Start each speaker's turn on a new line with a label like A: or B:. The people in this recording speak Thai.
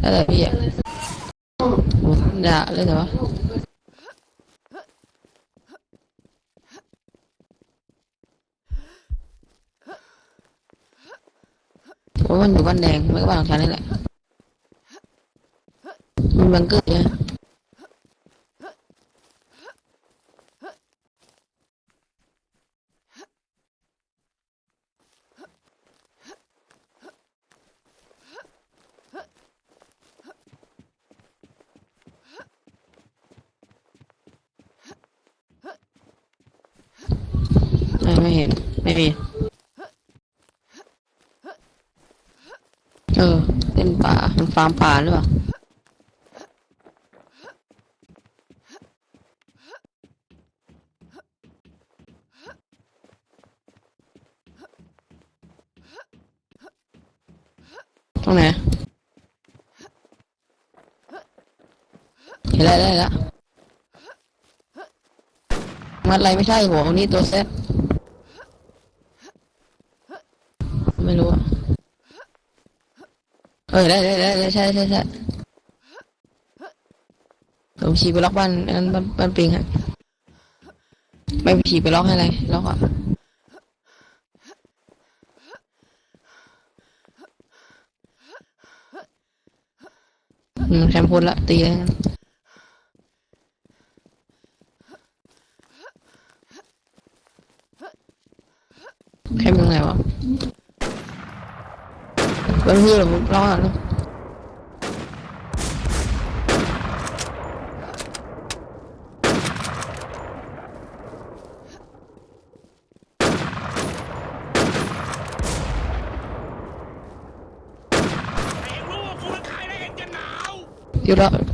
A: แล้วแต่พี่อะโอ้ด่าเลยแต่ว่าโอ้ยมันอยู่บ้านแดง ไม่เห็น ไม่มี เออเป็นป่า มันฟาร์มป่าหรือเปล่าตรงไหนเห็นแล้วได้แล้วมัดอะไรไม่ใช่หัวนี่ตัวเซ็ต ไม่รู้ เออได้ได้ได้ใช่ใช่ใช่ผมขี่ไปล็อกบ้านนั้นบ้านบ้านปิงฮะไม่ขี่ไปล็อกให้อะไรล็อกอะอืมแคมพูละตีเลยแคมป์ตรงไหนวะเป็นพี่หรือล็อกอะลูก
B: เองรู้ว่ากูเป็นไงจะ หนาว
A: อยู่แล้ว